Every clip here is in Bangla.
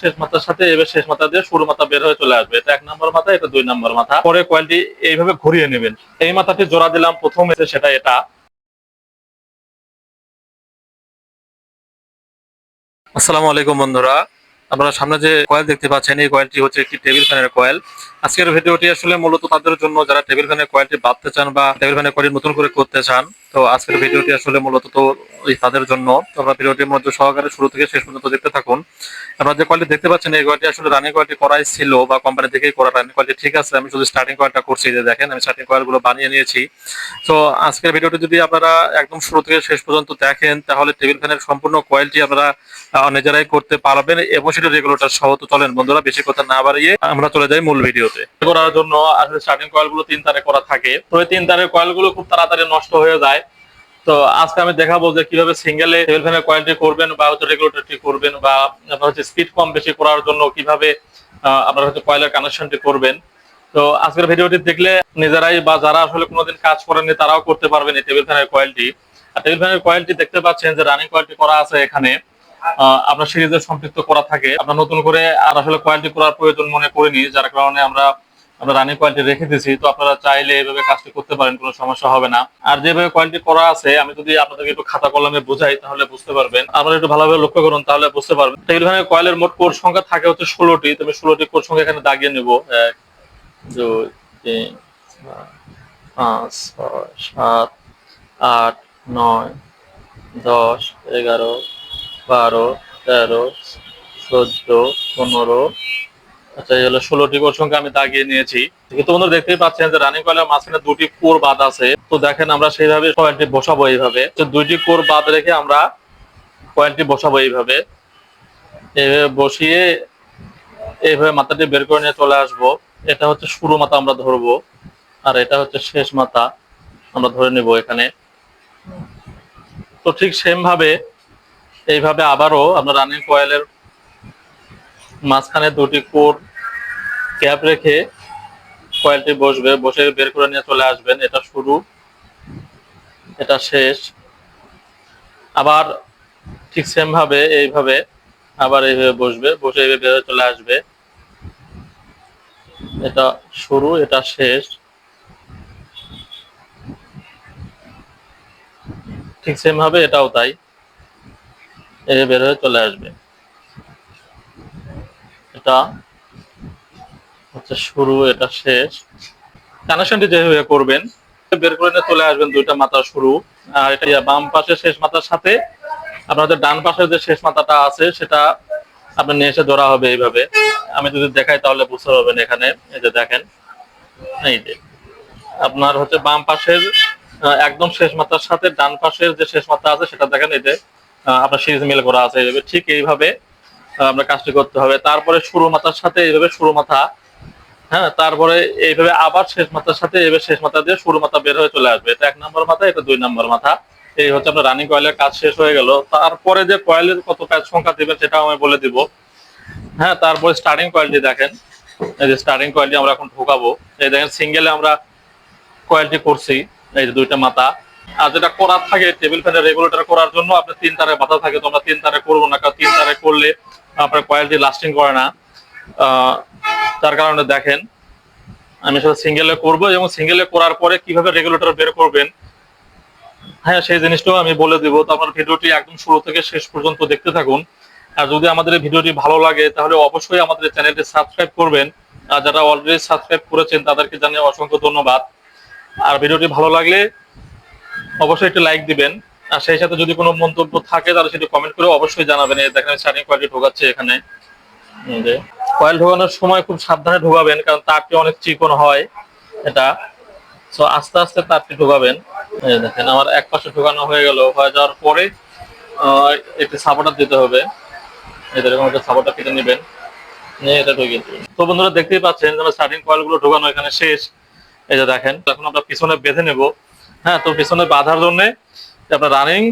শেষ মাথার সাথে এবার শেষ মাথা দিয়ে শুরু মাথা বের হয়ে চলে আসবে। এটা এক নম্বর মাথা, এটা দুই নম্বর মাথা। পরে কোয়ালিটি এইভাবে ঘুরিয়ে নেবেন। এই মাথাটি জোড়া দিলাম, প্রথম সেটা এটা। আসসালামু আলাইকুম বন্ধুরা। আপনারা সামনে যে কয়েল দেখতে পাচ্ছেন, এই কয়েলটি হচ্ছে একটি টেবিল ফ্যানের কয়েল আজকের ভিডিওটি আসলে মূলত তাদের জন্য যারা টেবিল ফ্যানের কয়েলটি বাঁধতে চান বা টেবিল ফ্যানের কয়েলটি নতুন করে করতে চান, তো আজকের ভিডিওটি আসলে মূলত তো তাদের জন্য। আপনারা ভিডিওটির মধ্যে সহকারে শুরু থেকে শেষ পর্যন্ত দেখতে থাকুন। আপনারা যে কয়েলটি দেখতে পাচ্ছেন, এই কয়েলটি আসলে রানিং কয়েলটি করাই ছিল বা কোম্পানি থেকেই করা রানিং কয়েলটি ঠিক আছে। আমি শুধু স্টার্টিং কয়েলটা করছি যে দেখেন, আমি স্টার্টিং কয়েলগুলো বানিয়ে নিয়েছি। তো আজকের ভিডিওটি যদি আপনারা একদম শুরু থেকে শেষ পর্যন্ত দেখেন, তাহলে টেবিল ফ্যানের সম্পূর্ণ কয়েলটি আপনারা নিজেরাই করতে পারবেন। এবং সেটা রেগুলেটর সহ তো চলেন বন্ধুরা, বেশি কথা না বাড়িয়ে আমরা চলে যাই মূল ভিডিওতে। করার জন্য আসলে স্টার্টিং কয়েলগুলো তিন তারে করা থাকে। তো এই তিন তারের কয়েলগুলো খুব তাড়াতাড়ি নষ্ট হয়ে যায়। তো আজকে আমি দেখাবো যে কীভাবে সিঙ্গেলে টেবিল ফ্যানের কয়েলটি করবেন বা হচ্ছে রেগুলেটরটি করবেন বা আপনার হচ্ছে স্পিড কম বেশি করার জন্য কীভাবে আপনার হচ্ছে কয়েলের কানেকশনটি করবেন। তো আজকের ভিডিওটি দেখলে নিজেরাই বা যারা আসলে কোনোদিন কাজ করেননি তারাও করতে পারবেন এই টেবিল ফ্যানের কয়েলটি আর টেবিল ফ্যানের কয়েলটি দেখতে পাচ্ছেন যে রানিং কয়েলটি করা আছে এখানে। আপনার সিরিজে সম্পৃক্ত করা থাকে। আপনার নতুন করে আর আসলে কোয়ালিটি করার প্রয়োজন মনে করিনি, যার কারণে আমরা আমরা রানিং কোয়ালিটি রেখে দিয়েছি। তো আপনারা চাইলে এভাবে কাজটি করতে পারেন, কোনো সমস্যা হবে না। আর যেভাবে কোয়ালিটি করা আছে, আমি যদি আপনাদেরকে একটু খাতা কলমে বোঝাই, তাহলে বুঝতে পারবেন। আপনারা একটু ভালোভাবে লক্ষ্য করুন, তাহলে বুঝতে পারবেন। টেবিল ফ্যানের কয়েলের মোট কোর সংখ্যা থাকে হচ্ছে ষোলোটি। তবে ষোলোটি কোর সংখ্যা এখানে দাগিয়ে নেব। এক, দুই, তিন পাঁচ, ছয়, সাত, আট, নয়, দশ, এগারো বারো, তেরো, চোদ্দ, পনেরো। আচ্ছা এই হলো ষোলোটি সংখ্যা আমি দাগিয়ে নিয়েছি। কিন্তু বন্ধু দেখতেই পাচ্ছেন যে রানিং কয়েলের মাঝখানে দুটি কোর বাদ আছে। তো দেখেন আমরা সেইভাবে কয়েলটি বসাবো এইভাবে। তো দুইটি কোর বাদ রেখে আমরা কয়েলটি বসাবো এইভাবে। এইভাবে বসিয়ে এইভাবে মাথাটি বের করে নিয়ে চলে আসব। এটা হচ্ছে শুরু মাথা আমরা ধরবো। আর এটা হচ্ছে শেষ মাথা আমরা ধরে নিব এখানে। তো ঠিক সেম ভাবে এইভাবে আবারও আমরা রানিং কয়েলের মাঝখানে দুটি কোর ক্যাপ রেখে কয়েলটি বসবে, বসে বের করে নিয়ে চলে আসবেন। এটা শুরু, এটা শেষ। আবার ঠিক সেম ভাবে এইভাবে আবার এইভাবে বসবে, বসে এইভাবে বের চলে আসবে। এটা শুরু, এটা শেষ। ঠিক সেম ভাবে এটাও তাই। এই বের হয়ে চলে আসবে। এটা হচ্ছে শুরু, এটা শেষ। কানেকশনটি যেভাবে করবেন, বের করে নিয়ে চলে আসবেন দুইটা মাথা শুরু। আর এটা বাম পাশের শেষ মাথার সাথে আপনাদের ডান পাশের যে শেষ মাথাটা আছে, সেটা আপনার নিয়ে এসে ধরা হবে এইভাবে। আমি যদি দেখাই তাহলে বুঝতে পারবেন এখানে, এই যে দেখেন, এই যে আপনার হচ্ছে বাম পাশের একদম শেষ মাথার সাথে ডান পাশের যে শেষ মাথা আছে, সেটা দেখেন, এই যে আপনার সিরিজ মিল করা আছে এইভাবে ঠিক এইভাবে আমরা কাজটি করতে হবে। তারপরে শুরু মাথার সাথে এইভাবে শুরু মাথা হ্যাঁ তারপরে এইভাবে আবার শেষ মাথার সাথে এইভাবে শেষ মাথা দিয়ে শুরু মাথা বের হয়ে চলে আসবে। এটা এক নম্বর মাথা, এটা দুই নম্বর মাথা। এই হচ্ছে আপনার রানিং কয়েলের কাজ শেষ হয়ে গেল। তারপরে যে কয়েলের কত কাজ সংখ্যা দিবেন সেটাও আমি বলে দিব। হ্যাঁ তারপরে স্টার্টিং কয়েলটি দেখেন। এই যে স্টার্টিং কয়েলটি আমরা এখন ঢোকাবো। এই দেখেন সিঙ্গেলে আমরা কয়েলটি করছি, এই যে দুইটা মাথা। আর যেটা করার থাকে টেবিল ফ্যানের রেগুলেটর করার জন্য আপনার তিন তারে মাথা থাকে, তো আমরা তিন তারে করব না, কারণ তিন তারে করলে আপনার কয়েলটি লাস্টিং করে না। তার কারণে দেখেন, আমি সেটা সিঙ্গেলে করব এবং সিঙ্গেলে করার পরে কীভাবে রেগুলেটর বের করবেন? হ্যাঁ সেই জিনিসটাও আমি বলে দিব। তো আপনার ভিডিওটি একদম শুরু থেকে শেষ পর্যন্ত দেখতে থাকুন। আর যদি আমাদের ভিডিওটি ভালো লাগে, তাহলে অবশ্যই আমাদের চ্যানেলটি সাবস্ক্রাইব করবেন। আর যারা অলরেডি সাবস্ক্রাইব করেছেন, তাদেরকে জানিয়ে অসংখ্য ধন্যবাদ। আর ভিডিওটি ভালো লাগলে অবশ্যই একটু লাইক দিবেন। আর সেই সাথে যদি কোনো মন্তব্য থাকে, তাহলে সেটি কমেন্ট করে অবশ্যই জানাবেন। দেখেন স্টার্টিং কোয়ালিটি ঢোকাচ্ছে এখানে। কয়েল ঢোকানোর সময় খুব সাবধানে ঢোকাবেন, কারণ তারটি অনেক চিকন হয় এটা। সো আস্তে আস্তে তারটি ঢোকাবেন। দেখেন, আমার এক পাশে ঢোকানো হয়ে গেল। হয়ে যাওয়ার পরে একটি সাপোর্টার দিতে হবে। এরকম একটা সাপোর্টার কেটে নেবেন। এটা ঢুকিয়ে তো বন্ধুরা, দেখতেই পাচ্ছেন যে স্টার্টিং কয়েলগুলো ঢোকানো এখানে শেষ। এই যে দেখেন, এখন আমরা পিছনে বেঁধে নেব। হ্যাঁ তো পিছনে বাঁধার জন্য আপনার রানিং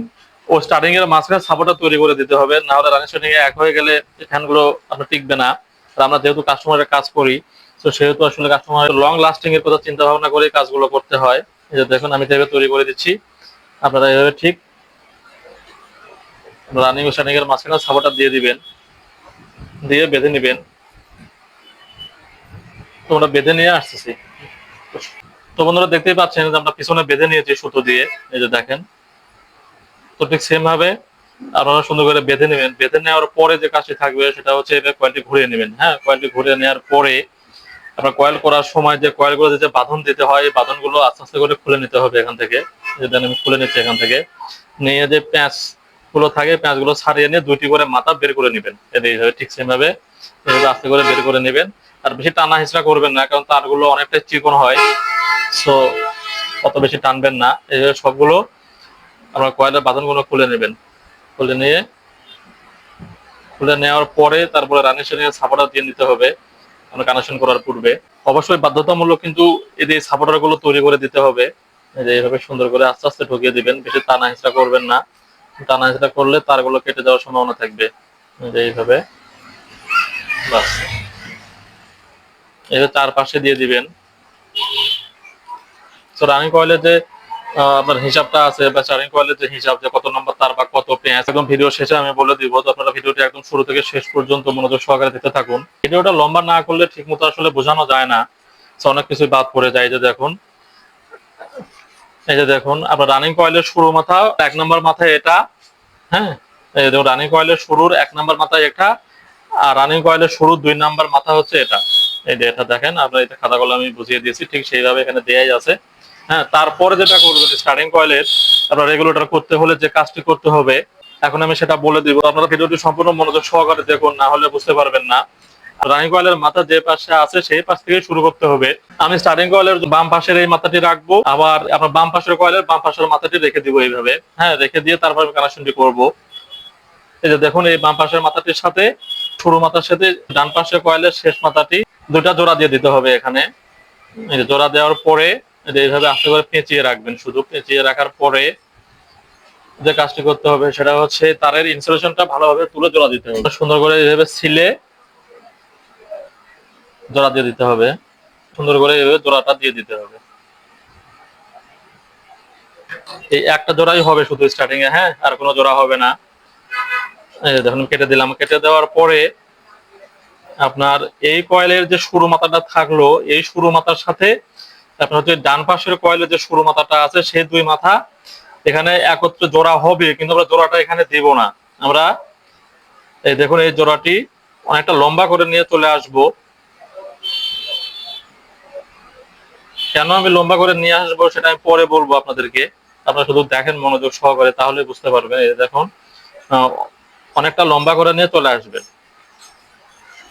ও স্টার্টিং এর মাঝখানে সাপোর্টার তৈরি করে দিতে হবে। না হলে রানিং স্টার্টিং এক হয়ে গেলে ফ্যানগুলো আপনার টিকবে না। আর আমরা যেহেতু কাস্টমারের কাজ করি, তো সেহেতু আসলে কাস্টমার লং লাস্টিং এর কথা চিন্তা ভাবনা করে কাজগুলো করতে হয়। যে দেখুন, আমি যেভাবে তৈরি করে দিচ্ছি। আপনারা এভাবে ঠিক রানিং ও স্টার্টিং এর মাঝখানে সাপোর্টার দিয়ে দিবেন। দিয়ে বেঁধে নেবেন। তো আমরা বেঁধে নিয়ে আসতেছি। তো বন্ধুরা দেখতেই পাচ্ছেন যে আমরা পিছনে বেঁধে নিয়েছি সুতো দিয়ে, এই যে দেখেন। তো ঠিক সেম ভাবে আপনারা সুন্দর করে বেঁধে নেবেন। বেঁধে নেওয়ার পরে যে কাজটি থাকবে সেটা হচ্ছে এবার কয়েলটি ঘুরিয়ে নেবেন। হ্যাঁ কয়েলটি ঘুরিয়ে নেওয়ার পরে আপনার কয়েল করার সময় যে কয়েলগুলো যে বাঁধন দিতে হয়, এই বাঁধনগুলো আস্তে আস্তে করে খুলে নিতে হবে এখান থেকে। যেটা আমি খুলে নিচ্ছি এখান থেকে। নিয়ে যে প্যাঁচগুলো থাকে প্যাঁচগুলো ছাড়িয়ে নিয়ে দুইটি করে মাথা বের করে নেবেন। এইভাবে ঠিক সেম ভাবে আস্তে করে বের করে নেবেন। আর বেশি টানা হিসরা করবেন না, কারণ তারগুলো অনেকটা চিকন হয়। সো অত বেশি টানবেন না। এইভাবে সবগুলো আপনার কয়েলের বাঁধনগুলো খুলে নেবেন। খুলে নিয়ে, খুলে নেওয়ার পরে তারপরে রানের সাথে সাপোর্টার দিয়ে নিতে হবে আমরা কানেকশন করার পূর্বে। অবশ্যই বাধ্যতামূলক কিন্তু এই যে সাপোর্টারগুলো তৈরি করে দিতে হবে। যে এইভাবে সুন্দর করে আস্তে আস্তে ঢুকিয়ে দিবেন, বেশি টানা হিসরা করবেন না। টানা হিসরা করলে তারগুলো কেটে যাওয়ার সম্ভাবনা থাকবে। যে এইভাবে বাস এইভাবে চার পাশে দিয়ে দিবেন। তো রানিং কয়েলের যে আপনার হিসাবটা আছে বা চারিং কয়েলের যে হিসাব যে কত নম্বর তার বা কত পেঁয়াজ একদম ভিডিও শেষে আমি বলে দিব। তো আপনারা ভিডিওটি একদম শুরু থেকে শেষ পর্যন্ত মনোযোগ সহকারে থাকুন। ভিডিওটা লম্বা না করলে আসলে বোঝানো যায় না। অনেক কিছু বাদ পড়ে যায়। যে দেখুন। এই যে দেখুন, আপনার রানিং কয়েলের শুরু মাথা এক নম্বর মাথায় এটা হ্যাঁ? দেখুন রানিং কয়েলের শুরুর এক নম্বর মাথায় এটা, আর রানিং কয়েলের শুরুর দুই নাম্বার মাথা হচ্ছে এটা। এই যে এটা দেখেন, আপনার এটা খাতাগুলো আমি বুঝিয়ে দিয়েছি, ঠিক সেইভাবে এখানে দেয়াই আছে। হ্যাঁ তারপরে যেটা করবেন স্টার্টিং কয়েলের আপনার রেগুলেটর করতে হলে যে কাজটি করতে হবে, এখন আমি সেটা বলে দিব। আপনারা ভিডিওটি সম্পূর্ণ মনোযোগ সহকারে দেখুন, না হলে বুঝতে পারবেন না। রানিং কয়েলের মাথা যে পাশে আছে, সেই পাশ থেকে শুরু করতে হবে। আমি স্টার্টিং কয়েলের বাম পাশের এই মাথাটি রাখব, আবার আপনার বাম পাশের কয়েলের বাম পাশের মাথাটি রেখে দিব এইভাবে। হ্যাঁ রেখে দিয়ে তারপর আমি কানেকশনটি করব। এই যে দেখুন, এই বাম পাশের মাথাটির সাথে, শুরু মাথার সাথে, ডান পাশের কয়েলের শেষ মাথাটি দুটা জোড়া দিয়ে দিতে হবে এখানে। জোড়া দেওয়ার পরে এইভাবে আস্তে করে পেঁচিয়ে রাখবেন, শুধু পেঁচিয়ে রাখার পরে যে কাজটি করতে হবে সেটা হচ্ছে তারের ইনসুলেশনটা ভালোভাবে তুলে জোড়া দিতে হবে। সুন্দর করে এইভাবে সিলে জোড়া দিয়ে দিতে হবে। সুন্দর করে এইভাবে জোড়াটা দিয়ে দিতে হবে। এই একটা জোড়াই হবে শুধু স্টার্টিং এ হ্যাঁ? আর কোনো জোড়া হবে না। দেখুন, কেটে দিলাম। কেটে দেওয়ার পরে আপনার এই কয়েলের যে শুরু মাথাটা থাকল, এই শুরু মাথার সাথে আপনার হচ্ছে ডান পাশের কয়েলের যে শুরু মাথাটা আছে সেই দুই মাথা এখানে একত্রে জোড়া হবে, কিন্তু আমরা জোড়াটা এখানে দিব না। আমরা এই দেখুন, এই জোড়াটি অনেকটা লম্বা করে নিয়ে চলে আসব। কেন আমি লম্বা করে নিয়ে আসব সেটা আমি পরে বলব আপনাদেরকে। আপনারা শুধু দেখেন মনোযোগ সহকারে, তাহলে বুঝতে পারবেন। এই দেখুন অনেকটা লম্বা করে নিয়ে চলে আসবেন।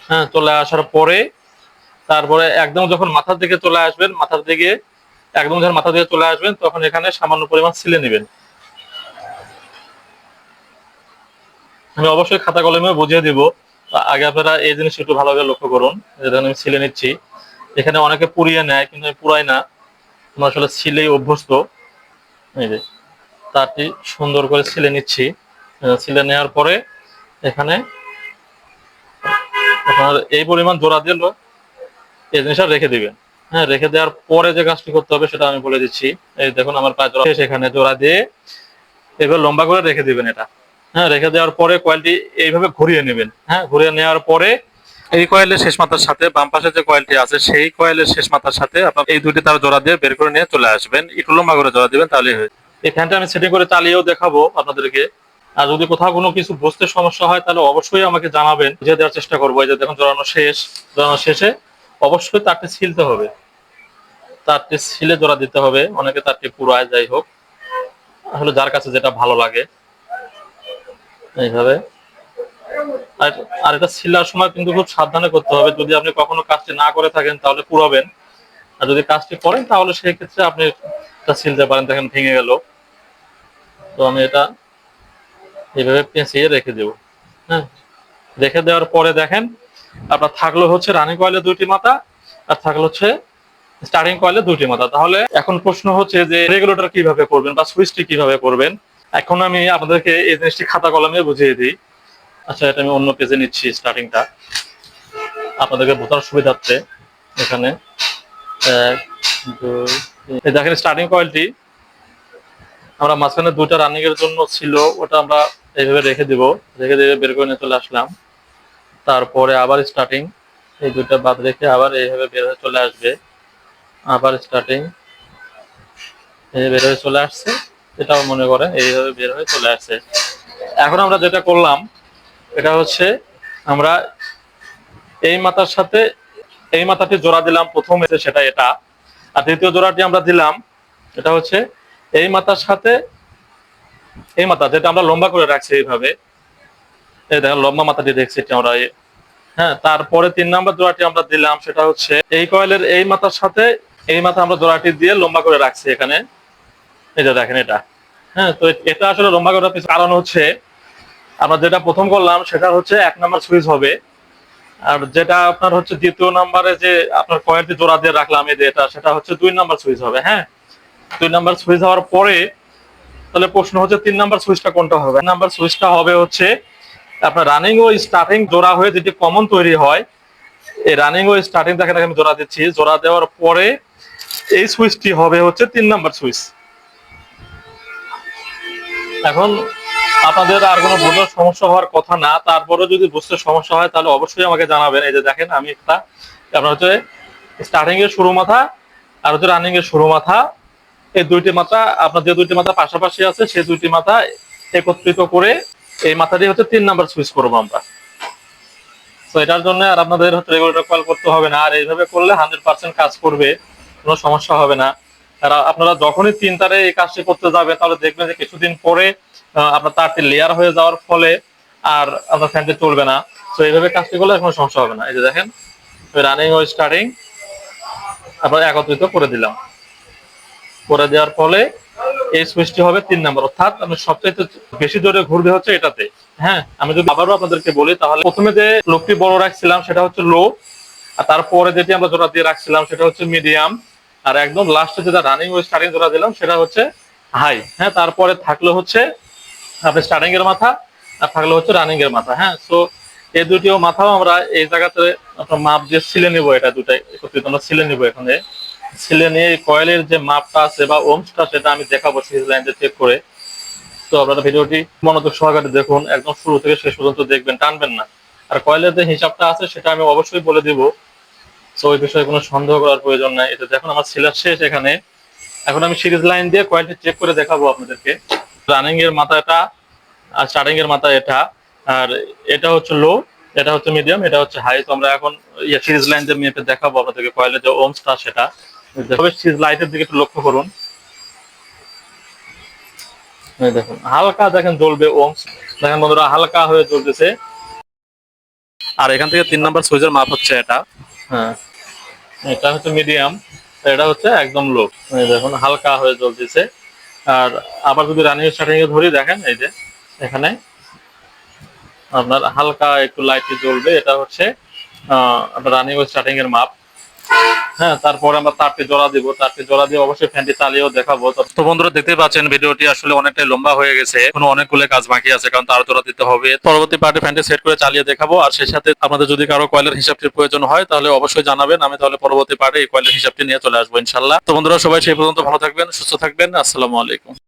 হ্যাঁ চলে আসার পরে তারপরে একদম যখন মাথার দিকে চলে আসবেন, মাথার দিকে, একদম যখন মাথা দিকে চলে আসবেন, তখন এখানে সামান্য পরিমাণ ছিলে নেবেন। আমি অবশ্যই খাতা কলমে বুঝিয়ে দিব। আগে আপনারা এই জিনিস একটু ভালোভাবে লক্ষ্য করুন। যেটা আমি ছিলে নিচ্ছি। এখানে অনেকে পুড়িয়ে নেয়, কিন্তু আমি পুরাই না। আসলে ছিলেই অভ্যস্ত। তারটি সুন্দর করে ছিলে নিচ্ছি। ছিলে নেওয়ার পরে এখানে আপনার এই পরিমাণ জোড়া দিয়ে লো- এই জিনিসটা রেখে দিবেন। হ্যাঁ রেখে দেওয়ার পরে যে কাজটি করতে হবে সেটা আমি বলে দিচ্ছি। এই দেখুন, আমার পায়ে জোড়া এখানে, জোড়া দিয়ে এবার লম্বা করে রেখে দিবেন এটা। হ্যাঁ রেখে দেওয়ার পরে কয়েলটি এইভাবে ঘুরিয়ে নেবেন। হ্যাঁ ঘুরিয়ে নেওয়ার পরে এই কয়েলের শেষ মাথার সাথে বাম পাশে যে কয়েলটি আছে, সেই কয়েলের শেষ মাথার সাথে আপনার এই দুটি তার জোড়া দিয়ে বের করে নিয়ে চলে আসবেন। একটু লম্বা করে জোড়া দিবেন, তাহলেই হয়ে। এই ফ্যানটা আমি সেটিং করে চালিয়েও দেখাবো আপনাদেরকে। আর যদি কোথাও কোনো কিছু বুঝতে সমস্যা হয়, তাহলে অবশ্যই আমাকে জানাবেন। বুঝিয়ে দেওয়ার চেষ্টা করব। এই যে দেখুন, জোড়ানো শেষ। জোড়ানো শেষে অবশ্যই তারটি ছিলতে হবে। তারটি ছিলে জোড়া দিতে হবে। অনেকে তারটি পুরায় যাই হোক আসলে যার কাছে যেটা ভালো লাগে। এইভাবে। আর এটা ছিলার সময় কিন্তু খুব সাবধানে করতে হবে। যদি আপনি কখনো কাজটি না করে থাকেন, তাহলে পুরাবেন। আর যদি কাজটি করেন, তাহলে সেই ক্ষেত্রে আপনি এটা ছিলতে পারেন। দেখেন, ভেঙে গেল। তো আমি এটা এইভাবে পেঁচিয়ে রেখে দেব। হ্যাঁ রেখে দেওয়ার পরে দেখেন আপনার থাকল হচ্ছে রানিং কয়েলে দুইটি মাথা, আর থাকল হচ্ছে স্টার্টিং কয়েলে দুইটি মাথা। তাহলে এখন প্রশ্ন হচ্ছে যে রেগুলেটর কীভাবে করবেন বা সুইচটি কীভাবে করবেন? এখন আমি আপনাদেরকে এই জিনিসটি খাতা কলমে বুঝিয়ে দিই। আচ্ছা এটা আমি অন্য পেজে নিচ্ছি স্টার্টিংটা আপনাদেরকে বোঝার সুবিধার্থে এখানে। এক, দুই দেখেন স্টার্টিং কয়েলটি আমরা মাঝখানে দুইটা রানিং এর জন্য ছিল, ওটা আমরা এইভাবে রেখে দিব। রেখে দিয়ে বের করে নিয়ে চলে আসলাম। তারপরে আবার স্টার্টিং এই দুইটা বাদ রেখে আবার এইভাবে বের হয়ে চলে আসবে। আবার স্টার্টিং এই বের হয়ে চলে আসছে, এটাও মনে করেন এইভাবে বের হয়ে চলে আসছে। এখন আমরা যেটা করলাম, এটা হচ্ছে আমরা এই মাথার সাথে, এই মাথাটি জোড়া দিলাম প্রথম সেটা এটা। আর দ্বিতীয় জোড়াটি আমরা দিলাম, এটা হচ্ছে এই মাথার সাথে, এই মাথা যেটা আমরা লম্বা করে রাখছি এইভাবে এই লম্বা মাথাটি দেখছি এটা আমরা। হ্যাঁ তারপরে তিন নাম্বার জোড়াটি আমরা দিলাম, সেটা হচ্ছে এই কয়েলের এই মাথার সাথে এই মাথা আমরা জোড়াটি দিয়ে লম্বা করে রাখছি এখানে। এই যে দেখেন এটা। হ্যাঁ তো এটা আসলে লম্বা করার পিছনে কারণ হচ্ছে, আমরা যেটা প্রথম করলাম, সেটা হচ্ছে এক নাম্বার সুইচ হবে। আর যেটা আপনার হচ্ছে দ্বিতীয় নাম্বারে যে আপনার কয়েলটি জোড়া দিয়ে রাখলাম, এই এটা, সেটা হচ্ছে দুই নাম্বার সুইচ হবে হ্যাঁ? দুই নাম্বার সুইচ হওয়ার পরে তাহলে প্রশ্ন হচ্ছে, তিন নাম্বার সুইচটা কোনটা হবে? নাম্বার সুইচটা হবে হচ্ছে আপনার রানিং ও স্টার্টিং জোড়া হয়ে যেটি কমন তৈরি হয়, এই রানিং ও স্টার্টিং দেখেন আমি জোড়া দিচ্ছি। জোড়া দেওয়ার পরে এই সুইচটি হবে হচ্ছে তিন নাম্বার সুইচ এখন আপনাদের আর কোনো বোঝার সমস্যা হওয়ার কথা না, তারপরে যদি বুঝতে সমস্যা হয় তাহলে অবশ্যই আমাকে জানাবেন। এই যে দেখেন, আমি একটা আপনার হচ্ছে স্টার্টিং এর শুরু মাথা আর হচ্ছে রানিং এর শুরু মাথা, এই দুইটি মাথা, আপনার যে দুইটি মাথা পাশাপাশি আছে সেই দুইটি মাথা একত্রিত করে এই মাথাটি হচ্ছে তিন নাম্বার সুইচ করব আমরা। তো এটার জন্য আর আপনাদের হচ্ছে রেগুলেটর কল করতে হবে না। আর এইভাবে করলে হান্ড্রেড পার্সেন্ট কাজ করবে, কোনো সমস্যা হবে না। আর আপনারা যখনই তিন তারে এই কাজটি করতে যাবে তাহলে দেখবেন যে কিছুদিন পরে আপনার তারটি লেয়ার হয়ে যাওয়ার ফলে আর আপনার ফ্যানটি চলবে না। তো এইভাবে কাজটি করলে কোনো সমস্যা হবে না। এই যে দেখেন রানিং ও স্টার্টিং আপনার একত্রিত করে দিলাম। করে দেওয়ার ফলে এই সুইচটি হবে তিন নাম্বার। অর্থাৎ আমি সবচাইতে বেশি জোরে ঘুরবে হচ্ছে এটাতে। হ্যাঁ আমি যদি আবারও আপনাদেরকে বলি, তাহলে প্রথমে যে লোকটি বড় রাখছিলাম, সেটা হচ্ছে লো আর তারপরে যেটি আমরা জোড়া দিয়ে রাখছিলাম, সেটা হচ্ছে মিডিয়াম আর একদম লাস্টে যেটা রানিং ও স্টার্টিং জোড়া দিলাম, সেটা হচ্ছে হাই হ্যাঁ তারপরে থাকল হচ্ছে আপনি স্টার্টিং এর মাথা, আর থাকল হচ্ছে রানিং এর মাথা। হ্যাঁ সো এই দুটিও মাথাও আমরা এই জায়গাতে আপনার মাপ দিয়ে ছিলে নিব এটা দুটাই। একত্রিত আমরা ছিলে নিব এখানে। ছিলে নিয়ে কয়েলের যে মাপটা আছে বা ওমসটা, সেটা আমি দেখাবো সিরিজ লাইনটা চেক করে। তো আপনারা ভিডিওটি মনোযোগ সহকারে দেখুন, একদম শুরু থেকে শেষ পর্যন্ত দেখবেন, টানবেন না। আর কয়েলের যে হিসাবটা আছে, সেটা আমি অবশ্যই বলে দিব। তো ওই বিষয়ে কোনো সন্দেহ করার প্রয়োজন নাই। এটা দেখুন, আমার সিলার শেষ এখানে। এখন আমি সিরিজ লাইন দিয়ে কয়েলটি চেক করে দেখাবো আপনাদেরকে। রানিং এর মাথাটা, আর স্টার্টিং এর মাথা এটা। আর এটা হচ্ছে লো এটা হচ্ছে মিডিয়াম এটা হচ্ছে হাই তো আমরা এখন ইয়ে সিরিজ লাইন দিয়ে মেপে দেখাবো আপনাদেরকে, কয়েলের যে ওমসটা, সেটা। তবে লাইটের দিকে একটু লক্ষ্য করুন। দেখুন হালকা দেখেন জ্বলবে ওমস। দেখেন বন্ধুরা হালকা হয়ে জ্বলতেছে। আর এখান থেকে তিন নাম্বার সুইচের মাপ হচ্ছে এটা। হ্যাঁ এটা হচ্ছে মিডিয়াম এটা হচ্ছে একদম লো দেখুন হালকা হয়ে জ্বলতেছে। আর আবার যদি রানিং স্টার্টিং এ ধরি দেখেন এই যে এখানে আপনার হালকা একটু লাইটে জ্বলবে। এটা হচ্ছে আহ, রানিং স্টার্টিং এর মাপ। হ্যাঁ তারপরে আমরা তারটি জোড়া দিব। তারটি জোড়া দিয়ে অবশ্যই ফ্যানটি চালিয়েও দেখাবো। তো- বন্ধুরা দেখতে পাচ্ছেন, ভিডিওটি আসলে অনেকটাই লম্বা হয়ে গেছে। কোনো অনেকগুলো কাজ বাকি আছে, কারণ তার জোড়া দিতে হবে। পরবর্তী পার্টে ফ্যানটি সেট করে চালিয়ে দেখাবো। আর সেই সাথে আপনাদের যদি কারও কয়েলের হিসাবটির প্রয়োজন হয়, তাহলে অবশ্যই জানাবেন। আমি তাহলে পরবর্তী পার্টে এই কয়েলের হিসাবটি নিয়ে চলে আসব ইনশাল্লাহ তো বন্ধুরা, সবাই সেই পর্যন্ত ভালো থাকবেন, সুস্থ থাকবেন। আসসালামু আলাইকুম।